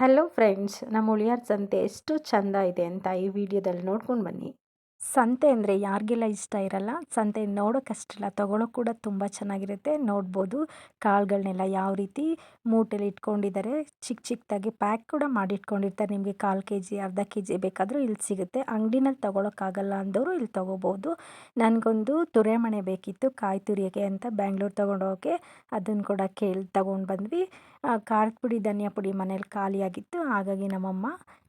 Hello friends ನಮ್ಮ ಉಳಿಯಾರ್ ಸಂತೆ ಎಷ್ಟು ಚಂದ ಇದೆ ಅಂತ ಈ ವಿಡಿಯೋದಲ್ಲಿ ನೋಡ್ಕೊಂಡು ಬನ್ನಿ. ಸಂತೆ ಅಂದರೆ ಯಾರಿಗೆಲ್ಲ ಇಷ್ಟ ಇರಲ್ಲ, ಸಂತೆ ನೋಡೋಕ್ಕಷ್ಟಲ್ಲ ತೊಗೊಳೋಕೆ ಕೂಡ ತುಂಬ ಚೆನ್ನಾಗಿರುತ್ತೆ. ನೋಡ್ಬೋದು ಕಾಳುಗಳನ್ನೆಲ್ಲ ಯಾವ ರೀತಿ ಮೂಟೆಲಿ ಇಟ್ಕೊಂಡಿದ್ದಾರೆ. ಚಿಕ್ಕ ಚಿಕ್ಕದಾಗಿ ಪ್ಯಾಕ್ ಕೂಡ ಮಾಡಿ ಇಟ್ಕೊಂಡಿರ್ತಾರೆ ನಿಮಗೆ ಕಾಲು ಕೆ ಜಿ ಅರ್ಧ ಕೆ ಜಿ ಬೇಕಾದರೂ ಇಲ್ಲಿ ಸಿಗುತ್ತೆ. ಅಂಗಡಿನಲ್ಲಿ ತೊಗೊಳಕ್ಕಾಗಲ್ಲ ಅಂದವರು ಇಲ್ಲಿ ತೊಗೋಬೋದು. ನನಗೊಂದು ತುರೆಮಣೆ ಬೇಕಿತ್ತು, ಕಾಯಿ ತುರಿಯೋಕ್ಕೆ ಅಂತ ಬ್ಯಾಂಗ್ಳೂರು ತೊಗೊಂಡೋಗೋಕ್ಕೆ ಅದನ್ನು ಕೂಡ ಕೇಳಿ, ತೊಗೊಂಡು ಬಂದ್ವಿ. ಖಾರದ ಪುಡಿ, ಧನಿಯಾ ಪುಡಿ ಮನೇಲಿ ಖಾಲಿಯಾಗಿತ್ತು. ಹಾಗಾಗಿ ನಮ್ಮಮ್ಮ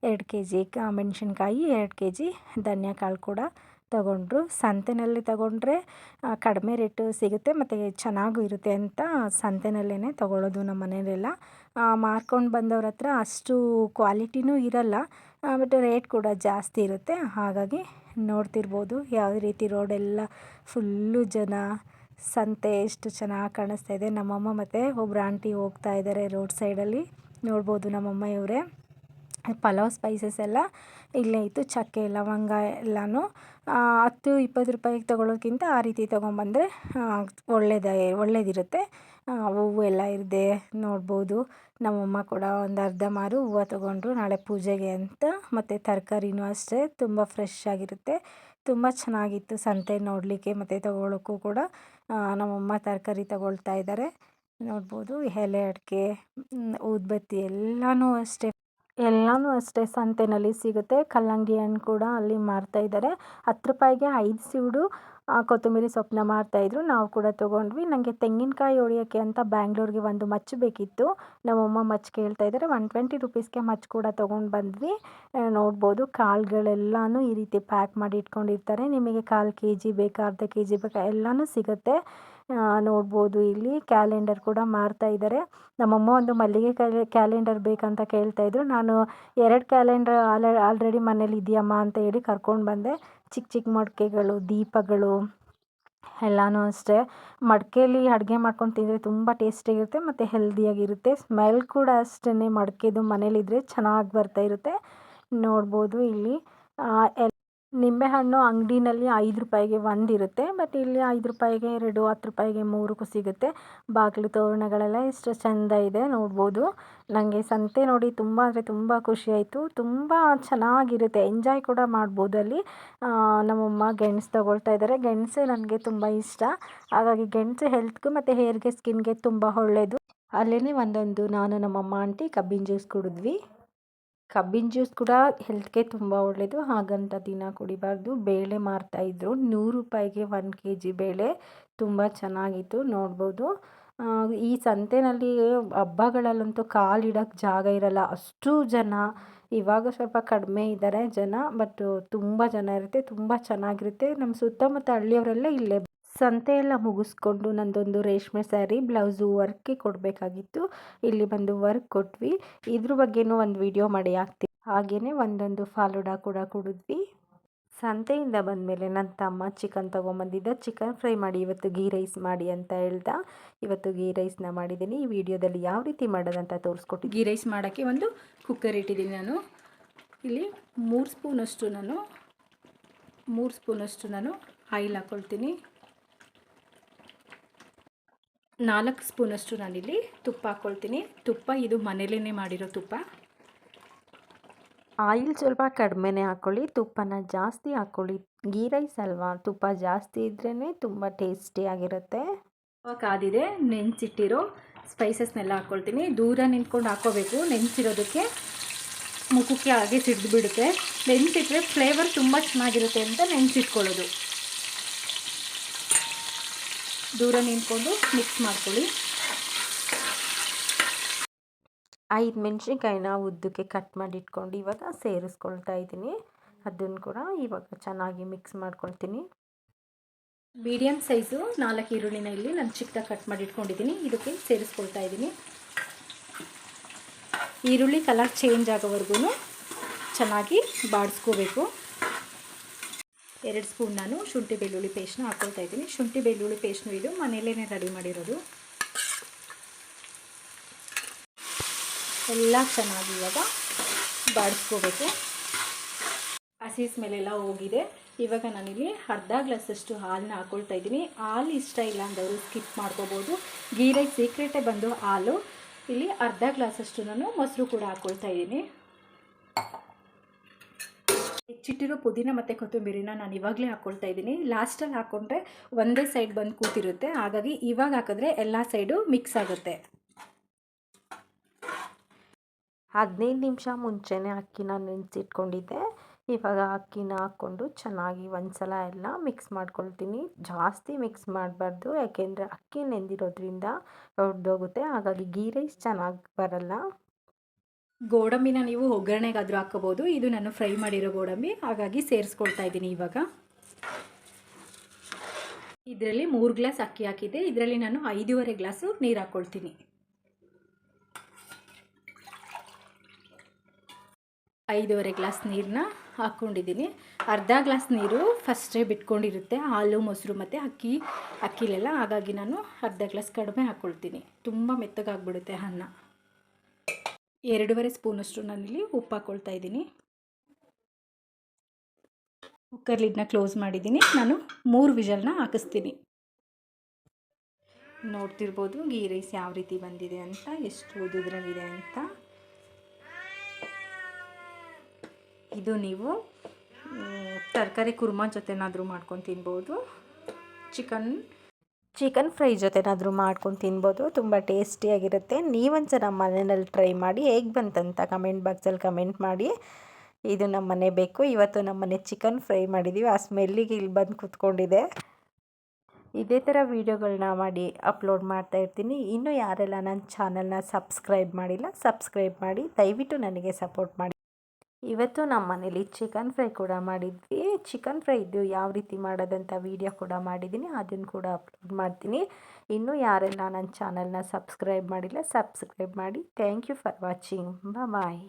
ಎರಡು ಕೆ ಜಿ ಮೆಣಸಿನ್ಕಾಯಿ ಎರಡು ಕೆ ಜಿ ಧನಿಯಾ ಕಾಳು ಕೂಡ ತಗೊಂಡ್ರು. ಸಂತೆನಲ್ಲಿ ತಗೊಂಡ್ರೆ ಕಡಿಮೆ ರೇಟು ಸಿಗುತ್ತೆ ಮತ್ತು ಚೆನ್ನಾಗೂ ಇರುತ್ತೆ ಅಂತ ಸಂತೆನಲ್ಲೇ ತಗೊಳ್ಳೋದು ನಮ್ಮ ಮನೆಯಲ್ಲೆಲ್ಲ. ಮಾರ್ಕೊಂಡು ಬಂದವ್ರ ಹತ್ರ ಅಷ್ಟು ಕ್ವಾಲಿಟಿನೂ ಇರಲ್ಲ ಬಟ್ ರೇಟ್ ಕೂಡ ಜಾಸ್ತಿ ಇರುತ್ತೆ. ಹಾಗಾಗಿ ನೋಡ್ತಿರ್ಬೋದು ಯಾವ ರೀತಿ ರೋಡೆಲ್ಲ ಫುಲ್ಲು ಜನ, ಸಂತೆ ಎಷ್ಟು ಚೆನ್ನಾಗಿ ಕಾಣಿಸ್ತಾ ಇದೆ. ನಮ್ಮಮ್ಮ ಮತ್ತು ಒಬ್ಬರು ಆಂಟಿ ಹೋಗ್ತಾ ಇದ್ದಾರೆ ರೋಡ್ ಸೈಡಲ್ಲಿ. ನೋಡ್ಬೋದು ನಮ್ಮಮ್ಮ ಇವರೇ ಪಲಾವ್ ಸ್ಪೈಸಸ್ ಎಲ್ಲ ಇಲ್ಲೇ ಇತ್ತು, ಚಕ್ಕೆ ಲವಂಗ ಎಲ್ಲನೂ. ಹತ್ತು, ಇಪ್ಪತ್ತು ರೂಪಾಯಿಗೆ ತೊಗೊಳೋಕ್ಕಿಂತ ಆ ರೀತಿ ತೊಗೊಂಬಂದರೆ ಒಳ್ಳೆಯದೇ ಒಳ್ಳೇದಿರುತ್ತೆ. ಹೂವು ಎಲ್ಲ ಇರದೆ ನೋಡ್ಬೋದು. ನಮ್ಮಮ್ಮ ಕೂಡ ಒಂದು ಅರ್ಧ ಮಾರು ಹೂವು ತೊಗೊಂಡ್ರು ನಾಳೆ ಪೂಜೆಗೆ ಅಂತ. ಮತ್ತು ತರಕಾರಿನೂ ಅಷ್ಟೇ, ತುಂಬ ಫ್ರೆಶ್ ಆಗಿರುತ್ತೆ. ತುಂಬ ಚೆನ್ನಾಗಿತ್ತು ಸಂತೆ ನೋಡಲಿಕ್ಕೆ, ಮತ್ತು ತೊಗೊಳೋಕ್ಕೂ ಕೂಡ. ನಮ್ಮಮ್ಮ ತರಕಾರಿ ತೊಗೊಳ್ತಾ ಇದ್ದಾರೆ ನೋಡ್ಬೋದು, ಎಲೆ ಅಡಿಕೆ ಊದ್ಬತ್ತಿ ಎಲ್ಲನೂ ಅಷ್ಟೇ. ಎಲ್ಲನೂ ಅಷ್ಟೇ ಸಂತೆನಲ್ಲಿ ಸಿಗುತ್ತೆ. ಕಲ್ಲಂಗಡಿ ಹಣ್ಣು ಕೂಡ ಅಲ್ಲಿ ಮಾರ್ತಾ ಇದ್ದಾರೆ ಹತ್ತು ರೂಪಾಯಿಗೆ ಐದು ಸೀಡು ಕೊತ್ತಂಬರಿ ಸೊಪ್ಪನ್ನ ಮಾರ್ತಾಯಿದ್ರು ನಾವು ಕೂಡ ತೊಗೊಂಡ್ವಿ. ನನಗೆ ತೆಂಗಿನಕಾಯಿ ಹೊಡಿಯೋಕ್ಕೆ ಅಂತ ಬ್ಯಾಂಗ್ಳೂರಿಗೆ ಒಂದು ಮಚ್ಚು ಬೇಕಿತ್ತು. ನಮ್ಮಮ್ಮ ಮಚ್ಚು ಕೇಳ್ತಾ ಇದ್ದಾರೆ. ಒನ್ ಟ್ವೆಂಟಿ ರುಪೀಸ್ಗೆ ಮಚ್ಚು ಕೂಡ ತೊಗೊಂಡು ಬಂದ್ವಿ. ನೋಡ್ಬೋದು ಕಾಳುಗಳೆಲ್ಲನೂ ಈ ರೀತಿ ಪ್ಯಾಕ್ ಮಾಡಿ ಇಟ್ಕೊಂಡಿರ್ತಾರೆ. ನಿಮಗೆ ಕಾಲು ಕೆ ಜಿ ಬೇಕಾ, ಅರ್ಧ ಕೆ ಜಿ ಬೇಕಾ, ಎಲ್ಲನೂ ಸಿಗುತ್ತೆ. ನೋಡ್ಬೋದು ಇಲ್ಲಿ ಕ್ಯಾಲೆಂಡರ್ ಕೂಡ ಮಾರ್ತಾ ಇದ್ದಾರೆ. ನಮ್ಮಮ್ಮ ಒಂದು ಮಲ್ಲಿಗೆ ಕ್ಯಾಲೆಂಡರ್ ಬೇಕಂತ ಕೇಳ್ತಾ ಇದ್ರು. ನಾನು ಎರಡು ಕ್ಯಾಲೆಂಡರ್ ಆಲ್, ಆಲ್ರೆಡಿ ಮನೇಲಿ ಇದೆಯಮ್ಮ ಅಂತ ಹೇಳಿ ಕರ್ಕೊಂಡು ಬಂದೆ. ಚಿಕ್ಕ ಚಿಕ್ಕ ಮಡಿಕೆಗಳು, ದೀಪಗಳು ಎಲ್ಲನೂ ಅಷ್ಟೇ. ಮಡಿಕೇಲಿ ಅಡುಗೆ ಮಾಡ್ಕೊಂಡು ತಿಂದರೆ ತುಂಬ ಟೇಸ್ಟಿಯಾಗಿರುತ್ತೆ ಮತ್ತು ಹೆಲ್ದಿಯಾಗಿರುತ್ತೆ. ಸ್ಮೆಲ್ ಕೂಡ ಅಷ್ಟೇ ಮಡಿಕೆದು ಮನೇಲಿದ್ದರೆ ಚೆನ್ನಾಗಿ ಬರ್ತಾ ಇರುತ್ತೆ. ನೋಡ್ಬೋದು ಇಲ್ಲಿ. ನಿಂಬೆಹಣ್ಣು ಅಂಗಡಿನಲ್ಲಿ ಐದು ರೂಪಾಯಿಗೆ ಒಂದು ಇರುತ್ತೆ ಬಟ್ ಇಲ್ಲಿ ಐದು ರೂಪಾಯಿಗೆ ಎರಡು, ಹತ್ತು ರೂಪಾಯಿಗೆ ಮೂರಕ್ಕೂ ಸಿಗುತ್ತೆ. ಬಾಗಿಲು ತೋರಣಗಳೆಲ್ಲ ಎಷ್ಟು ಚೆಂದ ಇದೆ ನೋಡ್ಬೋದು. ನನಗೆ ಸಂತೆ ನೋಡಿ ತುಂಬ ಅಂದರೆ ತುಂಬ ಖುಷಿಯಾಯಿತು ತುಂಬ ಚೆನ್ನಾಗಿರುತ್ತೆ. ಎಂಜಾಯ್ ಕೂಡ ಮಾಡ್ಬೋದು ಅಲ್ಲಿ. ನಮ್ಮಮ್ಮ ಗೆಣಸು ತಗೊಳ್ತಾ ಇದ್ದಾರೆ. ಗೆಣಸೇ ನನಗೆ ತುಂಬ ಇಷ್ಟ. ಹಾಗಾಗಿ ಗೆಣಸು ಹೆಲ್ತ್ಗೂ ಮತ್ತು ಹೇರ್ಗೆ ಸ್ಕಿನ್ಗೆ ತುಂಬ ಒಳ್ಳೆಯದು ಅಲ್ಲೇ ಒಂದೊಂದು ನಾನು ನಮ್ಮಮ್ಮ ಆಂಟಿ ಕಬ್ಬಿನ ಜ್ಯೂಸ್ ಕುಡಿದ್ವಿ. ಕಬ್ಬಿನ ಜ್ಯೂಸ್ ಕೂಡ ಹೆಲ್ತ್ಗೆ ತುಂಬ ಒಳ್ಳೆಯದು ಹಾಗಂತ ದಿನ ಕುಡಿಬಾರ್ದು. ಬೇಳೆ ಮಾರ್ತಾಯಿದ್ರು ನೂರು ರೂಪಾಯಿಗೆ ಒನ್ ಕೆ ಜಿ ಬೇಳೆ ತುಂಬ ಚೆನ್ನಾಗಿತ್ತು. ನೋಡ್ಬೋದು. ಈ ಸಂತೆಯಲ್ಲಿ ಹಬ್ಬಗಳಲ್ಲಂತೂ ಕಾಲಿಡೋಕ್ಕೆ ಜಾಗ ಇರಲ್ಲ. ಅಷ್ಟು ಜನ ಇವಾಗ ಸ್ವಲ್ಪ ಕಡಿಮೆ ಇದ್ದಾರೆ ಜನ, ಬಟ್ ತುಂಬ ಜನ ಇರುತ್ತೆ. ತುಂಬ ಚೆನ್ನಾಗಿರುತ್ತೆ. ನಮ್ಮ ಸುತ್ತಮುತ್ತ ಹಳ್ಳಿಯವರೆಲ್ಲ ಇಲ್ಲೇ ಸಂತೆ ಎಲ್ಲ ಮುಗಿಸ್ಕೊಂಡು ನಂದೊಂದು ರೇಷ್ಮೆ ಸ್ಯಾರಿ, ಬ್ಲೌಸು ವರ್ಕ್ಗೆ ಕೊಡಬೇಕಾಗಿತ್ತು. ಇಲ್ಲಿ ಬಂದು ವರ್ಕ್ ಕೊಟ್ವಿ. ಇದ್ರ ಬಗ್ಗೆನೂ ಒಂದು ವಿಡಿಯೋ ಮಾಡಿ ಹಾಕ್ತೀವಿ ಹಾಗೆಯೇ ಒಂದೊಂದು ಫಾಲೂಡ ಕೂಡ ಕುಡಿದ್ವಿ. ಸಂತೆಯಿಂದ ಬಂದಮೇಲೆ ನನ್ನ ತಮ್ಮ ಚಿಕನ್ ತೊಗೊಂಬಂದಿದ್ದ. ಚಿಕನ್ ಫ್ರೈ ಮಾಡಿ ಇವತ್ತು ಗೀ ರೈಸ್ ಮಾಡಿ ಅಂತ ಹೇಳ್ದ. ಇವತ್ತು ಗೀ ರೈಸ್ನ ಮಾಡಿದ್ದೀನಿ. ಈ ವಿಡಿಯೋದಲ್ಲಿ ಯಾವ ರೀತಿ ಮಾಡೋದಂತ ತೋರಿಸ್ಕೊಟ್ಟು ಗೀ ರೈಸ್ ಮಾಡೋಕ್ಕೆ ಒಂದು ಕುಕ್ಕರ್ ಇಟ್ಟಿದ್ದೀನಿ ನಾನು. ಇಲ್ಲಿ ಮೂರು ಸ್ಪೂನಷ್ಟು ನಾನು, ಮೂರು ಸ್ಪೂನಷ್ಟು ನಾನು ಆಯಿಲ್ ಹಾಕ್ಕೊಳ್ತೀನಿ ನಾಲ್ಕು ಸ್ಪೂನಷ್ಟು ನಾನಿಲ್ಲಿ ತುಪ್ಪ ಹಾಕ್ಕೊಳ್ತೀನಿ. ತುಪ್ಪ ಇದು ಮನೇಲೇ ಮಾಡಿರೋ ತುಪ್ಪ. ಆಯಿಲ್ ಸ್ವಲ್ಪ ಕಡಿಮೆನೇ ಹಾಕ್ಕೊಳ್ಳಿ ತುಪ್ಪನ ಜಾಸ್ತಿ ಹಾಕ್ಕೊಳ್ಳಿ. ಗೀ ರೈಸ್ ಅಲ್ವಾ? ತುಪ್ಪ ಜಾಸ್ತಿ ಇದ್ರೇ ತುಂಬ ಟೇಸ್ಟಿಯಾಗಿರುತ್ತೆ ಕಾದಿದೆ ನೆನೆಸಿಟ್ಟಿರೋ ಸ್ಪೈಸಸ್ನೆಲ್ಲ ಹಾಕ್ಕೊಳ್ತೀನಿ. ದೂರ ನಿಂತ್ಕೊಂಡು ಹಾಕ್ಕೋಬೇಕು. ನೆನೆಸಿರೋದಕ್ಕೆ ಮುಖಕ್ಕೆ ಹಾಗೆ ಸಿಡ್ದು ಬಿಡುತ್ತೆ ನೆನೆಸಿಟ್ರೆ ಫ್ಲೇವರ್ ತುಂಬ ಚೆನ್ನಾಗಿರುತ್ತೆ ಅಂತ ನೆನೆಸಿಟ್ಕೊಳ್ಳೋದು. ದೂರ ನಿಂತ್ಕೊಂಡು ಮಿಕ್ಸ್ ಮಾಡ್ಕೊಳ್ಳಿ. ಐದು ಮೆಣಸಿನ್ಕಾಯಿನ ಉದ್ದಕ್ಕೆ ಕಟ್ ಮಾಡಿ ಇಟ್ಕೊಂಡು ಇವಾಗ ಸೇರಿಸ್ಕೊಳ್ತಾ ಇದ್ದೀನಿ. ಅದನ್ನು ಕೂಡ ಇವಾಗ ಚೆನ್ನಾಗಿ ಮಿಕ್ಸ್ ಮಾಡ್ಕೊಳ್ತೀನಿ. ಮೀಡಿಯಮ್ ಸೈಜು ನಾಲ್ಕು ಈರುಳ್ಳಿನ ಇಲ್ಲಿ ನಾನು ಚಿಕ್ಕದಾಗಿ ಕಟ್ ಮಾಡಿ ಇಟ್ಕೊಂಡಿದ್ದೀನಿ. ಇದಕ್ಕೆ ಸೇರಿಸ್ಕೊಳ್ತಾ ಇದ್ದೀನಿ. ಈರುಳ್ಳಿ ಕಲರ್ ಚೇಂಜ್ ಆಗೋವರೆಗೂ ಚೆನ್ನಾಗಿ ಬಾಡಿಸ್ಕೋಬೇಕು. ಎರಡು ಸ್ಪೂನ್ ನಾನು ಶುಂಠಿ ಬೆಳ್ಳುಳ್ಳಿ ಪೇಸ್ಟ್ನ ಹಾಕ್ಕೊಳ್ತಾ ಇದ್ದೀನಿ. ಶುಂಠಿ ಬೆಳ್ಳುಳ್ಳಿ ಪೇಸ್ಟ್ನು ಇದು ಮನೆಯಲ್ಲೇ ರೆಡಿ ಮಾಡಿರೋದು. ಎಲ್ಲ ಚೆನ್ನಾಗಿ ಇವಾಗ ಬಾಡಿಸ್ಕೋಬೇಕು. ಹಸಿ ಸ್ಮೆಲೆಲ್ಲ ಹೋಗಿದೆ. ಇವಾಗ ನಾನಿಲ್ಲಿ ಅರ್ಧ ಗ್ಲಾಸಷ್ಟು ಹಾಲನ್ನ ಹಾಕ್ಕೊಳ್ತಾ ಇದ್ದೀನಿ. ಹಾಲು ಇಷ್ಟ ಇಲ್ಲ ಅಂದವರು ಸ್ಕಿಪ್ ಮಾಡ್ಕೋಬೋದು. ಗೀ ಸೀಕ್ರೆಟೇ ಬಂದು ಹಾಲು. ಇಲ್ಲಿ ಅರ್ಧ ಗ್ಲಾಸಷ್ಟು ನಾನು ಮೊಸರು ಕೂಡ ಹಾಕ್ಕೊಳ್ತಾ ಇದ್ದೀನಿ. ಹೆಚ್ಚಿಟ್ಟಿರೋ ಪುದೀನ ಮತ್ತು ಕೊತ್ತಂಬರಿನ ನಾನು ಇವಾಗಲೇ ಹಾಕ್ಕೊಳ್ತಾ ಇದ್ದೀನಿ. ಲಾಸ್ಟಲ್ಲಿ ಹಾಕ್ಕೊಂಡ್ರೆ ಒಂದೇ ಸೈಡ್ ಬಂದು ಕೂತಿರುತ್ತೆ. ಹಾಗಾಗಿ ಇವಾಗ ಹಾಕಿದ್ರೆ ಎಲ್ಲ ಸೈಡು ಮಿಕ್ಸ್ ಆಗುತ್ತೆ. ಹದಿನೈದು ನಿಮಿಷ ಮುಂಚೆನೇ ಅಕ್ಕಿನ ನೆನೆಸಿಟ್ಕೊಂಡಿದ್ದೆ. ಇವಾಗ ಅಕ್ಕಿನ ಹಾಕ್ಕೊಂಡು ಚೆನ್ನಾಗಿ ಒಂದ್ಸಲ ಎಲ್ಲ ಮಿಕ್ಸ್ ಮಾಡ್ಕೊಳ್ತೀನಿ. ಜಾಸ್ತಿ ಮಿಕ್ಸ್ ಮಾಡಬಾರ್ದು. ಯಾಕೆಂದರೆ ಅಕ್ಕಿ ನೆಂದಿರೋದ್ರಿಂದ ಒಡೆದೋಗುತ್ತೆ ಹಾಗಾಗಿ ಗೀ ರೈಸ್ ಚೆನ್ನಾಗಿ ಬರಲ್ಲ. ಗೋಡಂಬಿನ ನೀವು ಒಗ್ಗರಣೆಗಾದರೂ ಹಾಕ್ಕೋಬೋದು. ಇದು ನಾನು ಫ್ರೈ ಮಾಡಿರೋ ಗೋಡಂಬಿ. ಹಾಗಾಗಿ ಸೇರಿಸ್ಕೊಳ್ತಾ ಇದ್ದೀನಿ ಇವಾಗ. ಇದರಲ್ಲಿ ಮೂರು ಗ್ಲಾಸ್ ಅಕ್ಕಿ ಹಾಕಿದ್ದೆ. ಇದರಲ್ಲಿ ನಾನು ಐದೂವರೆ ಗ್ಲಾಸು ನೀರು ಹಾಕ್ಕೊಳ್ತೀನಿ. ಐದೂವರೆ ಗ್ಲಾಸ್ ನೀರನ್ನ ಹಾಕ್ಕೊಂಡಿದ್ದೀನಿ. ಅರ್ಧ ಗ್ಲಾಸ್ ನೀರು ಫಸ್ಟೇ ಬಿಟ್ಕೊಂಡಿರುತ್ತೆ. ಹಾಲು, ಮೊಸರು ಮತ್ತು ಅಕ್ಕಿ, ಅಕ್ಕಿಲೆಲ್ಲ. ಹಾಗಾಗಿ ನಾನು ಅರ್ಧ ಗ್ಲಾಸ್ ಕಡಿಮೆ ಹಾಕ್ಕೊಳ್ತೀನಿ. ತುಂಬ ಮೆತ್ತಗಾಗ್ಬಿಡುತ್ತೆ ಅನ್ನ. ಎರಡೂವರೆ ಸ್ಪೂನಷ್ಟು ನಾನಿಲ್ಲಿ ಉಪ್ಪು ಹಾಕ್ಕೊಳ್ತಾ ಇದ್ದೀನಿ. ಕುಕ್ಕರ್ ಲಿಡ್ನ ಕ್ಲೋಸ್ ಮಾಡಿದ್ದೀನಿ. ನಾನು ಮೂರು ವಿಜಲ್ನ ಹಾಕಿಸ್ತೀನಿ. ನೋಡ್ತಿರ್ಬೋದು ಗೀ ರೈಸ್ ಯಾವ ರೀತಿ ಬಂದಿದೆ ಅಂತ, ಎಷ್ಟು ಉದುದ್ರಲ್ಲಿದೆ ಅಂತ. ಇದು ನೀವು ತರಕಾರಿ ಕುರ್ಮಾ ಜೊತೆನಾದರೂ ಮಾಡ್ಕೊಂಡು ತಿನ್ಬೋದು. ಚಿಕನ್ ಚಿಕನ್ ಫ್ರೈ ಜೊತೆನಾದರೂ ಮಾಡ್ಕೊಂಡು ತಿನ್ಬೋದು, ತುಂಬ ಟೇಸ್ಟಿಯಾಗಿರುತ್ತೆ ನೀವೊಂದ್ಸಲ ಮನೆಯಲ್ಲಿ ಟ್ರೈ ಮಾಡಿ, ಹೇಗೆ ಬಂತಂತ ಕಮೆಂಟ್ ಬಾಕ್ಸಲ್ಲಿ ಕಮೆಂಟ್ ಮಾಡಿ. ಇದು ನಮ್ಮ ಮನೆ ಬೇಕು. ಇವತ್ತು ನಮ್ಮ ಮನೆ ಚಿಕನ್ ಫ್ರೈ ಮಾಡಿದ್ದೀವಿ ಆ ಸ್ಮೆಲ್ಲಿಗೆ ಇಲ್ಲಿ ಬಂದು ಕೂತ್ಕೊಂಡಿದೆ. ಇದೇ ಥರ ವೀಡಿಯೋಗಳನ್ನ ಮಾಡಿ ಅಪ್ಲೋಡ್ ಮಾಡ್ತಾ ಇರ್ತೀನಿ. ಇನ್ನೂ ಯಾರೆಲ್ಲ ನನ್ನ ಚಾನಲ್ನ ಸಬ್ಸ್ಕ್ರೈಬ್ ಮಾಡಿಲ್ಲ ಸಬ್ಸ್ಕ್ರೈಬ್ ಮಾಡಿ. ದಯವಿಟ್ಟು ನನಗೆ ಸಪೋರ್ಟ್ ಮಾಡಿ. ಇವತ್ತು ನಮ್ಮ ಮನೇಲಿ ಚಿಕನ್ ಫ್ರೈ ಕೂಡ ಮಾಡಿದ್ವಿ. ಚಿಕನ್ ಫ್ರೈ ಇದ್ದು ಯಾವ ರೀತಿ ಮಾಡೋದಂತ ವೀಡಿಯೋ ಕೂಡ ಮಾಡಿದ್ದೀನಿ. ಅದನ್ನು ಕೂಡ ಅಪ್ಲೋಡ್ ಮಾಡ್ತೀನಿ. ಇನ್ನೂ ಯಾರೆಲ್ಲ ನನ್ನ ಚಾನಲ್ನ ಸಬ್ಸ್ಕ್ರೈಬ್ ಮಾಡಿಲ್ಲ ಸಬ್ಸ್ಕ್ರೈಬ್ ಮಾಡಿ. Thank you for watching bye